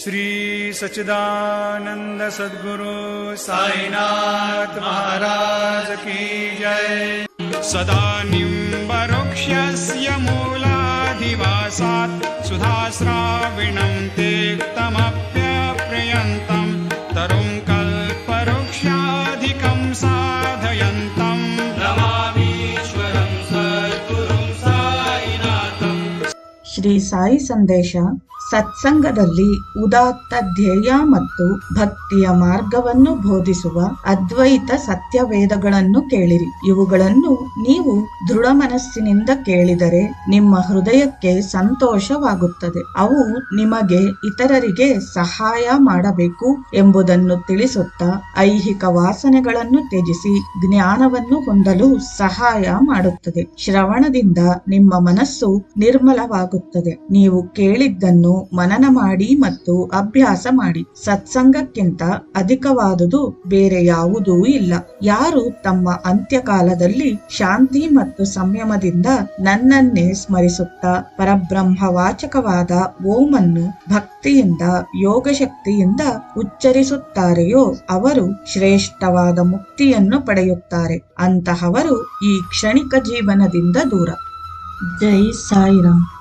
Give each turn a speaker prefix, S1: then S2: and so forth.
S1: श्री सचिदानंद सदगुरु साईनाथ महाराज की जय। सदा निम्बरुक्षस्य मूलाधिवासा सुधास्राविणं तेक्तमप्यप्रयन्तं तरुं कल्पवृक्षाधिकं साधयन्तम् नमामीश्वरं सद्गुरुं साईनाथम्।
S2: श्री साई संदेशा ಸತ್ಸಂಗದಲ್ಲಿ ಉದಾತ್ತ ಧ್ಯೇಯ ಮತ್ತು ಭಕ್ತಿಯ ಮಾರ್ಗವನ್ನು ಬೋಧಿಸುವ ಅದ್ವೈತ ಸತ್ಯವೇದಗಳನ್ನು ಕೇಳಿರಿ. ಇವುಗಳನ್ನು ನೀವು ದೃಢ ಮನಸ್ಸಿನಿಂದ ಕೇಳಿದರೆ ನಿಮ್ಮ ಹೃದಯಕ್ಕೆ ಸಂತೋಷವಾಗುತ್ತದೆ. ಅವು ನಿಮಗೆ ಇತರರಿಗೆ ಸಹಾಯ ಮಾಡಬೇಕು ಎಂಬುದನ್ನು ತಿಳಿಸುತ್ತಾ ಐಹಿಕ ವಾಸನೆಗಳನ್ನು ತ್ಯಜಿಸಿ ಜ್ಞಾನವನ್ನು ಹೊಂದಲು ಸಹಾಯ ಮಾಡುತ್ತದೆ. ಶ್ರವಣದಿಂದ ನಿಮ್ಮ ಮನಸ್ಸು ನಿರ್ಮಲವಾಗುತ್ತದೆ. ನೀವು ಕೇಳಿದ್ದನ್ನು ಮನನ ಮಾಡಿ ಮತ್ತು ಅಭ್ಯಾಸ ಮಾಡಿ. ಸತ್ಸಂಗಕ್ಕಿಂತ ಅಧಿಕವಾದುದು ಬೇರೆ ಯಾವುದೂ ಇಲ್ಲ. ಯಾರು ತಮ್ಮ ಅಂತ್ಯಕಾಲದಲ್ಲಿ ಶಾಂತಿ ಮತ್ತು ಸಂಯಮದಿಂದ ನನ್ನನ್ನೇ ಸ್ಮರಿಸುತ್ತಾ ಪರಬ್ರಹ್ಮವಾಚಕವಾದ ಓಮನ್ನು ಭಕ್ತಿಯಿಂದ, ಯೋಗಶಕ್ತಿಯಿಂದ ಉಚ್ಚರಿಸುತ್ತಾರೆಯೋ ಅವರು ಶ್ರೇಷ್ಠವಾದ ಮುಕ್ತಿಯನ್ನು ಪಡೆಯುತ್ತಾರೆ. ಅಂತಹವರು ಈ ಕ್ಷಣಿಕ ಜೀವನದಿಂದ ದೂರ. ಜೈ ಸಾಯಿರಾಮ್.